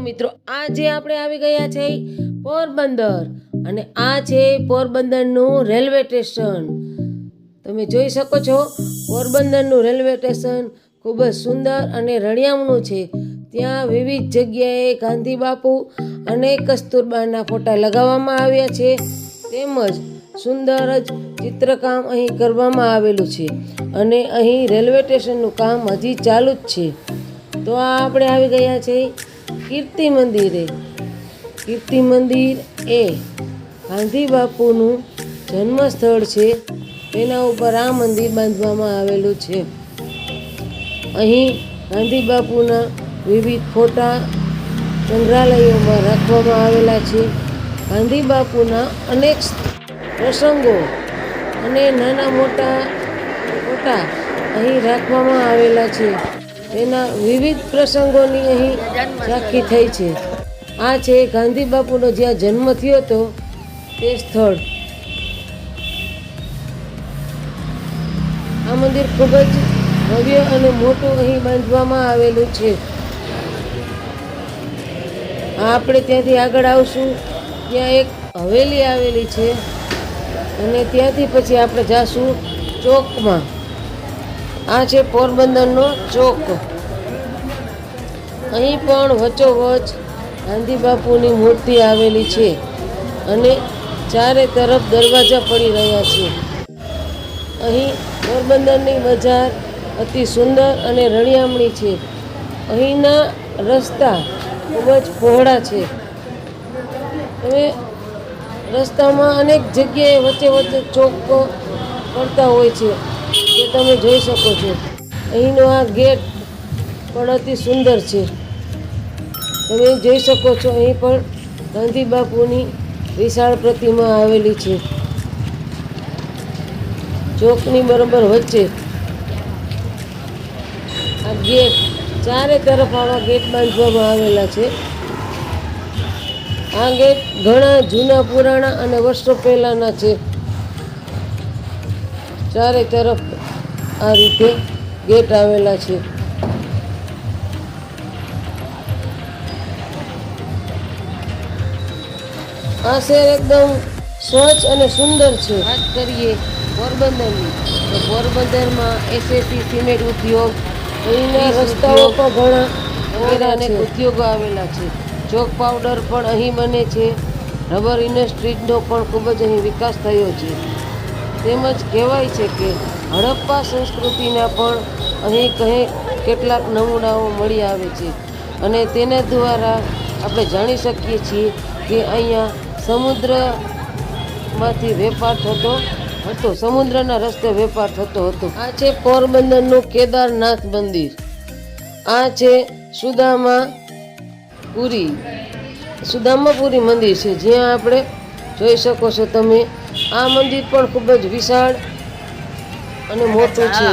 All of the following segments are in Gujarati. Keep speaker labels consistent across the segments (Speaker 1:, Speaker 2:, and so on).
Speaker 1: મિત્રો, આજે આપણે આવી ગયા છે પોરબંદર અને આ છે પોરબંદરનું રેલવે સ્ટેશન. તમે જોઈ શકો છો, પોરબંદરનું રેલવે સ્ટેશન ખૂબ જ સુંદર અને રળિયામણું છે. ત્યાં વિવિધ જગ્યાએ ગાંધી બાપુ અને કસ્તુરબાના ફોટા લગાવવામાં આવ્યા છે. તેમજ સુંદર જ ચિત્રકામ અહીં કરવામાં આવેલું છે અને અહીં રેલવે સ્ટેશનનું કામ હજી ચાલુ જ છે. તો આ આપણે આવી ગયા છે કીર્તિ મંદિરે. કીર્તિ મંદિર એ ગાંધી બાપુનું જન્મસ્થળ છે. તેના ઉપર આ મંદિર બાંધવામાં આવેલું છે. અહીં ગાંધી બાપુના વિવિધ ફોટા સંગ્રહાલયોમાં રાખવામાં આવેલા છે. ગાંધી બાપુના અનેક પ્રસંગો અને નાના મોટા ફોટા અહીં રાખવામાં આવેલા છે. તેના વિવિધ પ્રસંગોની અહીં ઝાંખી થઈ છે. આ છે ગાંધી બાપુનો જ્યાં જન્મ થયો હતો તે સ્થળ. આ મંદિર ખૂબ જ ભવ્ય અને મોટું અહીં બાંધવામાં આવેલું છે. આપણે ત્યાંથી આગળ આવશું. ત્યાં એક હવેલી આવેલી છે અને ત્યાંથી પછી આપણે જાશું ચોકમાં. આ છે પોરબંદરનો ચોક. અહીં પણ વચ્ચોવચ ગાંધી બાપુની મૂર્તિ આવેલી છે અને ચારે તરફ દરવાજા પડી રહ્યા છે. અહીં પોરબંદરની બજાર અતિ સુંદર અને રળિયામણી છે. અહીંના રસ્તા ખૂબ જ પહોળા છે. હવે રસ્તામાં અનેક જગ્યાએ વચ્ચે વચ્ચે ચોક પડતા હોય છે. જે તમે જોઈ શકો છો. અહીંનો આ ગેટ પણ અતિ સુંદર છે. તમે જોઈ શકો છો અહીં પણ ગાંધી બાપુની વિશાળ પ્રતિમા આવેલી છે. ચોકની બરોબર વચ્ચે આ ગેટ ચારે તરફ આવા ગેટ બાંધવામાં આવેલા છે. આ ગેટ ઘણા જૂના, પુરાણા અને વર્ષો પહેલાંના છે. ચારે તરફ આ રીતે ગેટ આવેલા છે. આ શહેર એકદમ સ્વચ્છ અને સુંદર છે. વાત કરીએ પોરબંદરની તો પોરબંદરમાં એસએસસી સિમેન્ટ ઉદ્યોગ અહીંના રસ્તાઓ પણ ઘણા વગેરે અનેક ઉદ્યોગો આવેલા છે. ચોક પાવડર પણ અહીં બને છે. રબર ઇન્ડસ્ટ્રીઝનો પણ ખૂબ જ અહીં વિકાસ થયો છે. તેમજ કહેવાય છે કે હડપ્પા સંસ્કૃતિના પણ અહીં કહે કેટલાક નમૂનાઓ મળી આવે છે. અને તેના દ્વારા આપણે જાણી શકીએ છીએ કે અહીંયા સમુદ્રમાંથી વેપાર થતો હતો, સમુદ્રના રસ્તે વેપાર થતો હતો. આ છે પોરબંદરનું કેદારનાથ મંદિર. આ છે સુદામા પુરી સુદામાપુરી મંદિર છે. જ્યાં આપણે જોઈ શકો છો તમે આ મંદિર પણ ખૂબ જ વિશાળ અને મોટું છે.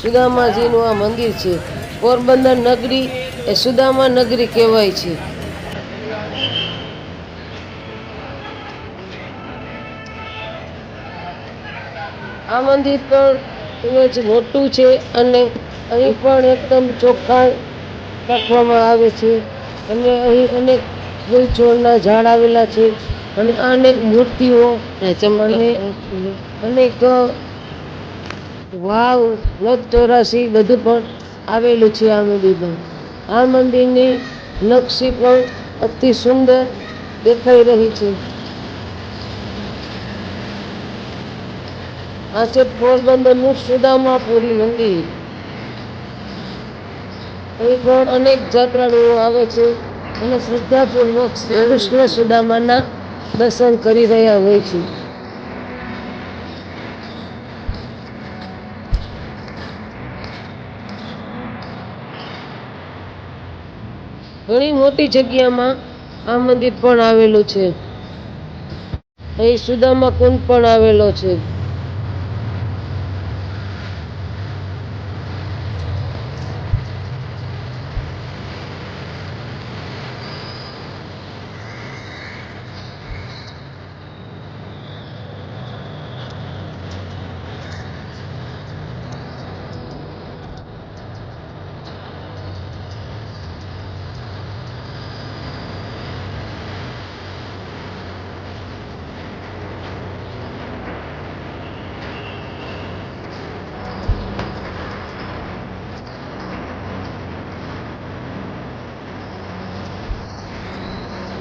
Speaker 1: સુદામાજીનું આ મંદિર છે. પોરબંદર નગરી એ સુદામા નગરી કહેવાય છે. આ મંદિર પણ ખૂબ જ મોટું છે અને અહીં પણ એકદમ ચોખ્ખા રાખવામાં આવે છે. અને અહીં અનેક ફૂલ છોડના ઝાડ આવેલા છે. અને અનેક મૂર્તિઓ અને અનેક વાવ ચોરાસી બધું પણ આવેલું છે આ મંદિરમાં. આ મંદિરની નકશી પણ અતિ સુંદર દેખાઈ રહી છે. આ છે પોરબંદરનું સુદામાપુરી મંદિર. અહીં પણ અનેક જાત્રાળુઓ આવે છે અને શ્રદ્ધાપૂર્વક કૃષ્ણ સુદામાના દર્શન કરી રહ્યા હોય છે. ઘણી મોટી જગ્યામાં આ મંદિર પણ આવેલું છે. અહીં સુદામા કુંડ પણ આવેલો છે.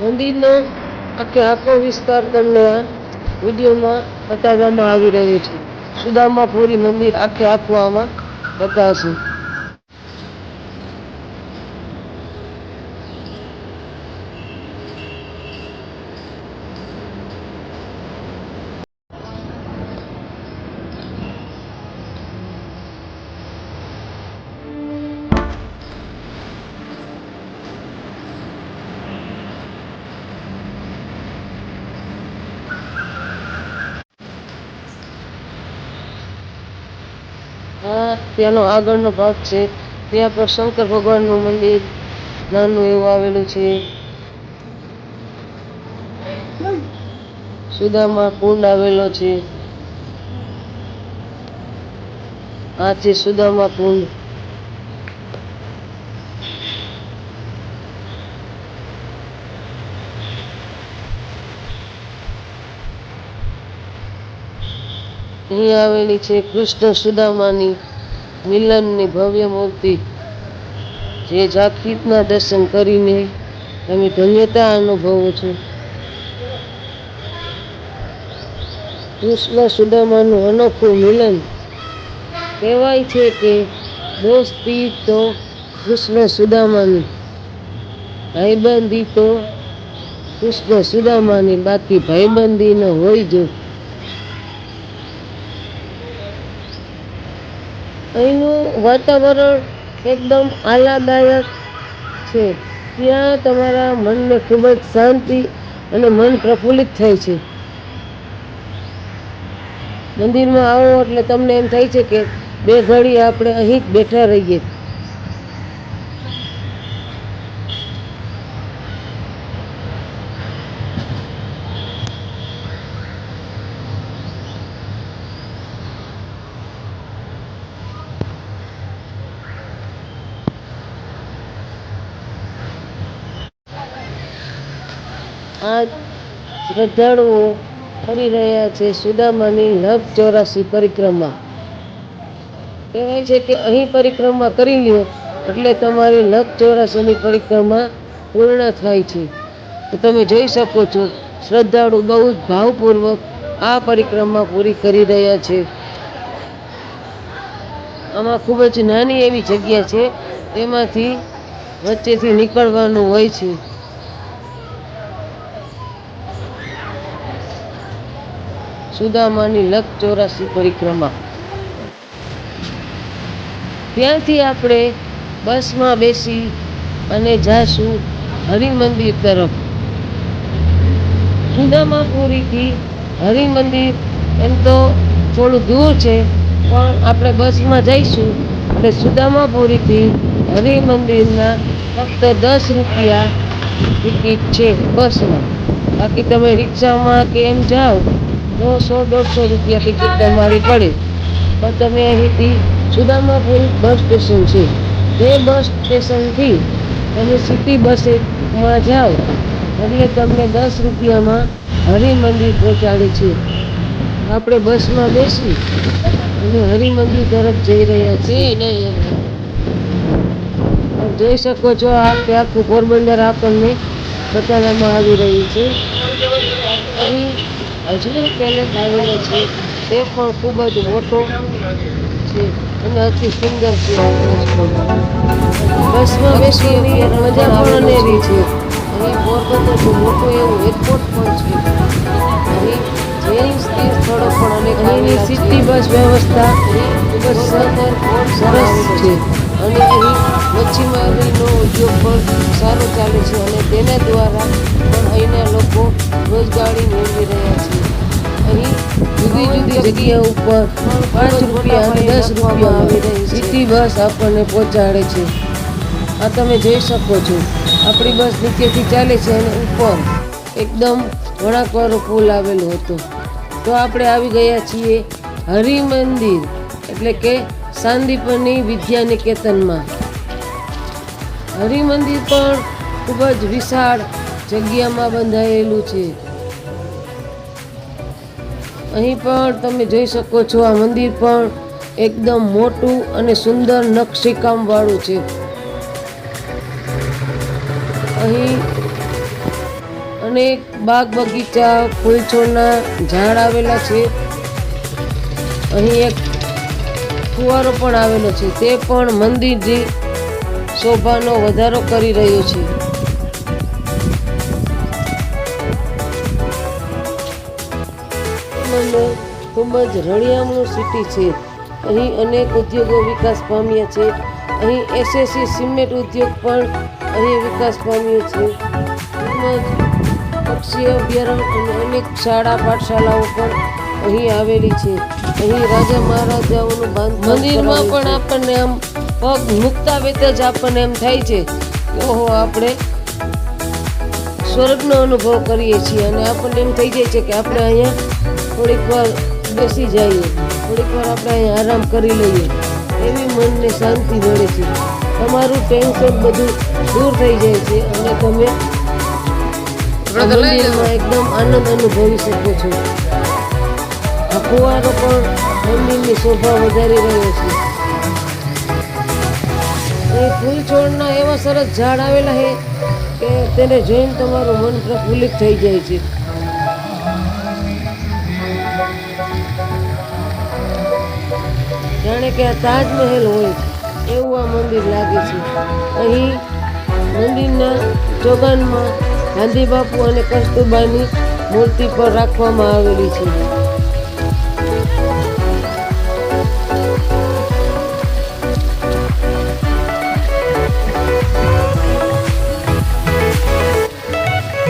Speaker 1: મંદિરનો આખે આખો વિસ્તાર તમને વિડીયોમાં બતાવવામાં આવી રહ્યો છે. સુદામાપુરી મંદિર આખે આખું આમાં બતાવશે. આ ત્યાંનો આગળનો ભાગ છે. ત્યાં પર શંકર ભગવાનનું મંદિર નાનું એવું આવેલું છે. સુદામા કુંડ આવેલો છે. આ છે સુદામા કુંડ અહીં આવેલી છે કૃષ્ણ સુદામાની મિલનની ભવ્ય મૂર્તિ. જે જાગૃતના દર્શન કરીને તમે ધન્યતા અનુભવો છો. કૃષ્ણ સુદામાનું અનોખું મિલન. કહેવાય છે કે દોસ્તી તો કૃષ્ણ સુદામાની. ભાઈબંધી તો કૃષ્ણ સુદામાની બાકી ભાઈબંધી ન હોય જો. અહીંનું વાતાવરણ એકદમ આહલાદાયક છે. ત્યાં તમારા મનને ખૂબ જ શાંતિ અને મન પ્રફુલ્લિત થાય છે. મંદિરમાં આવો એટલે તમને એમ થાય છે કે બે ઘડી આપણે અહીં જ બેઠા રહીએ આ શ્રદ્ધાળુઓ ફરી રહ્યા છે સુદામાની લભ ચોરાસી પરિક્રમા. કહેવાય છે કે અહીં પરિક્રમા કરી લ્યો, એટલે તમારી લભ ચોરાસીની પરિક્રમા પૂર્ણ થાય છે. તો તમે જોઈ શકો છો, શ્રદ્ધાળુ બહુ જ ભાવપૂર્વક આ પરિક્રમા પૂરી કરી રહ્યા છે. આમાં ખૂબ જ નાની એવી જગ્યા છે, તેમાંથી વચ્ચેથી નીકળવાનું હોય છે. સુદામાની લક ચોરાસી પરિક્રમા. ત્યાંથી આપણે બસમાં બેસી અને જાશું હરિમંદિર તરફ. સુદામાપુરીથી હરિમંદિર એમ તો થોડું દૂર છે, પણ આપણે બસમાં જઈશું એટલે સુદામાપુરીથી હરિમંદિરના ફક્ત દસ રૂપિયા ટિકિટ છે બસમાં. બાકી તમે રિક્ષામાં કે એમ જાઓ સો દોઢસો રૂપિયા ટિકિટ તમારી પડે. પણ તમે અહીંથી સુદામાપુર બસ સ્ટેશન છે. તે બસ સ્ટેશનથી તમે સિટી બસમાં જાઓ એટલે તમને દસ રૂપિયામાં હરિમંદિર પહોંચાડે છે. આપણે બસમાં બેસી અને હરિમંદિર તરફ જઈ રહ્યા છીએ. જોઈ શકો છો આ ત્યાં આખું પોરબંદર આપણને બતાવવામાં આવી રહ્યું છે. અજમેર પેલેસ આવેલો છે. તે પણ ખૂબ જ મોટો છે. અને અતિ સુંદર છે. બસમાં બેસી મજા પણ અનેરી છે. અહીં પોરબંદરનું મોટું એવું એરપોર્ટ પણ છે. અહીં જૈન સ્થિર સ્થળો પણ અનેક અહીંની સિટી બસ વ્યવસ્થા ખૂબ જ સુંદર સરસ છે. અને અહીં મચ્છીમારીનો ઉદ્યોગ પણ સારો ચાલે છે. અને તેના દ્વારા પણ અહીંના લોકો રોજગારી મેળવી રહ્યા જુદી જુદી જગ્યા ઉપર પાંચ રૂપિયા અને દસ રૂપિયા આવી રહી સિટી બસ આપણને પહોંચાડે છે. આ તમે જોઈ શકો છો. આપણી બસ નીચેથી ચાલે છે અને ઉપર એકદમ વણાકવાળો પુલ આવેલો હતો. તો આપણે આવી ગયા છીએ હરિમંદિર એટલે કે સાંદીપની વિદ્યા નિકેતનમાં હરિમંદિર પણ ખૂબ જ વિશાળ જગ્યામાં બંધાયેલું છે. અહીં પણ તમે જોઈ શકો છો આ મંદિર પણ એકદમ મોટું અને સુંદર નકશીકામવાળું છે. અહીં અનેક બાગ બગીચા, ફૂલછોડના ઝાડ આવેલા છે. અહીં એક ફુવારો પણ આવેલો છે. તે પણ મંદિરની શોભાનો વધારો કરી રહ્યો છે. ખૂબ જ રળિયામણું સિટી છે. અહીં અનેક ઉદ્યોગો વિકાસ પામ્યા છે. અહીં એસએસસી સિમેન્ટ ઉદ્યોગ પણ અહીં વિકાસ પામ્યો છે. તેમજ પક્ષી અભયારણ્ય અને અનેક શાળા પાઠશાળાઓ પણ અહીં આવેલી છે. અહીં રાજા મહારાજાઓનું બાંધ મંદિરમાં પણ આપણને આમ પગ મૂકતા વેત જ આપણને એમ થાય છે. ઓહો આપણે સ્વર્ગનો અનુભવ કરીએ છીએ અને આપણને એમ થઈ જાય છે કે આપણે અહીંયા થોડીક વાર બેસી જઈએ. થોડીક વાર આપણે આરામ કરી લઈએ. એવી મનને શાંતિ મળે છે. તમારું ટેન્શન બધું દૂર થઈ જાય છે અને તમે મંદિરમાં એકદમ આનંદ અનુભવી શકો છો. આ ફુવારો પણ મંદિરની શોભા વધારી રહ્યો છે. એ ફૂલ છોડના એવા સરસ ઝાડ આવેલા છે કે તેને જોઈને તમારું મન પ્રફુલ્લિત થઈ જાય છે. જાણે કે આ તાજમહેલ હોય, એવું આ મંદિર લાગે છે. અહીં મંદિરના ચોગાનમાં ગાંધી બાપુ અને કસ્તુરબાની મૂર્તિ પર રાખવામાં આવેલી છે.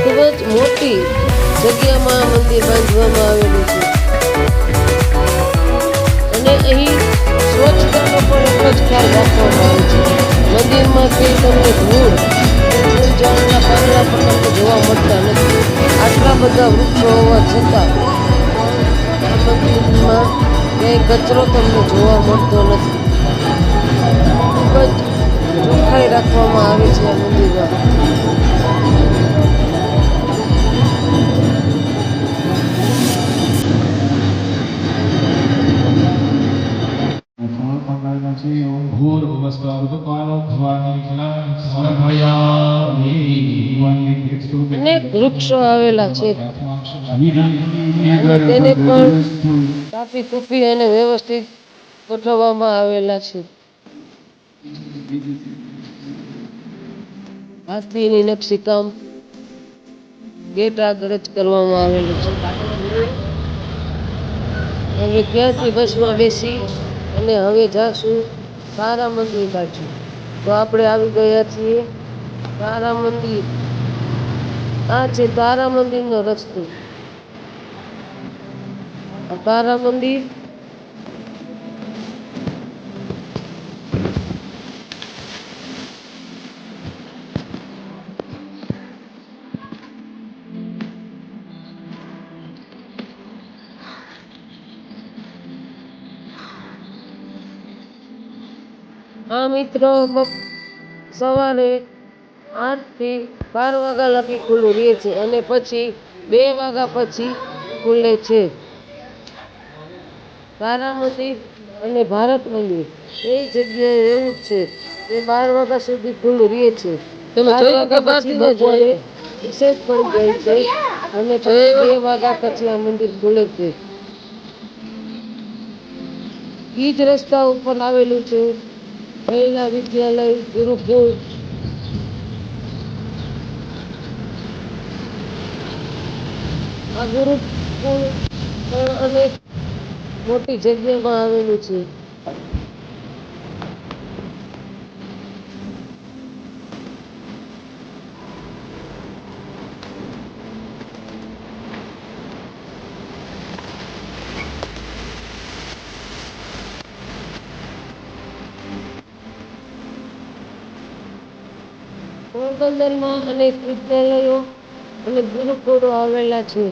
Speaker 1: ખૂબ જ મોટી જગ્યામાં મંદિર બાંધવામાં આવેલું છે. અને અહીં સ્વચ્છતાનો જ ખ્યાલ રાખવામાં આવે છે. મંદિરમાંથી તમને ધૂળ ઝાડના પાંદડા પણ તમને જોવા મળતા નથી. આટલા બધા વૃક્ષો હોવા છતાં મંદિરમાં ક્યાંય કચરો તમને જોવા મળતો નથી. ખૂબ જ ચોખ્ખાઈ રાખવામાં આવે છે આ મંદિરમાં. અનેક વૃક્ષો આવેલા છે. તેને પણ કાપી કૂપી અને વ્યવસ્થિત ગોઠવવામાં આવેલા છે. હાથીની નકશીકામ ગેટ આગળ જ કરવામાં આવેલું છે. હવે ત્યાંથી બસમાં બેસી અને હવે જાશું સારા મંદિર બાજુ. તો આપણે આવી ગયા છીએ તારા મંદિર. આ છે તારા મંદિરનો રસ્તો. તારા મંદિર હા મિત્રો સવારે આઠથી બાર વાગ્યા લગી ખુલ્લું રહે છે અને પછી બે વાગ્યા પછી ખુલે છે. તારા મંદિર અને ભારત મંદિર એ જગ્યાએ એવું છે એ બાર વાગ્યા સુધી ખુલ્લું રહે છે. બાર વાગ્યા પછી વિશેષ પડી જાય છે અને પછી બે વાગ્યા પછી આ મંદિર ખુલે છે. ઈ જ રસ્તા ઉપર આવેલું છે. મહિલા વિદ્યાલય ગુરુકુળ આ ગુરુકુળ અનેક મોટી જગ્યામાં આવેલું છે. પોરબંદરમાં અનેક વિદ્યાલયો અને ગુરુકુળો આવેલા છે.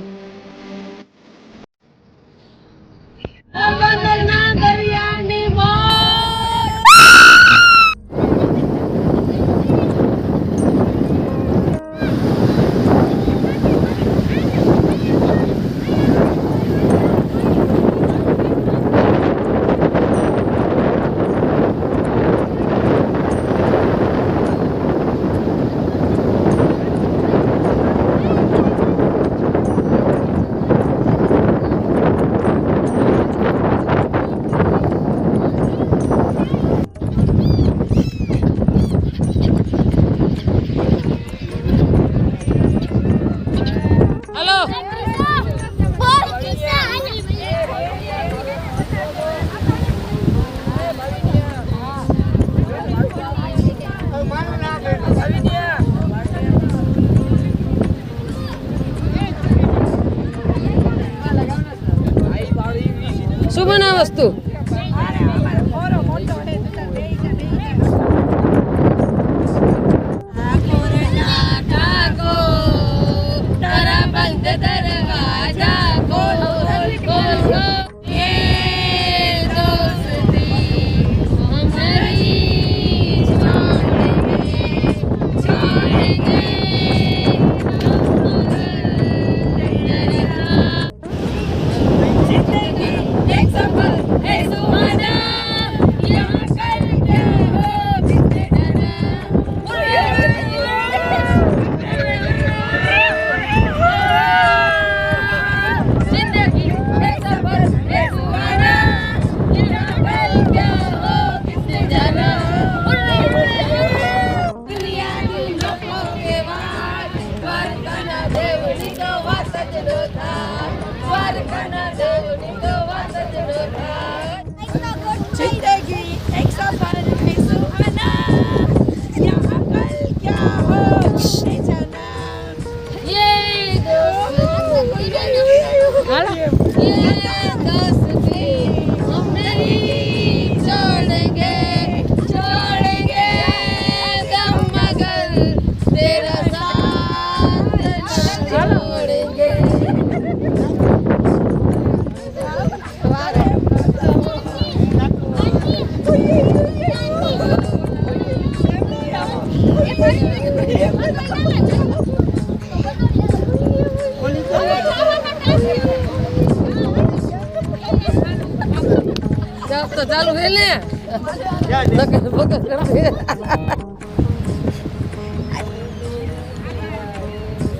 Speaker 1: ચાલ હે ને?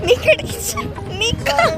Speaker 2: નીકળી નીકળ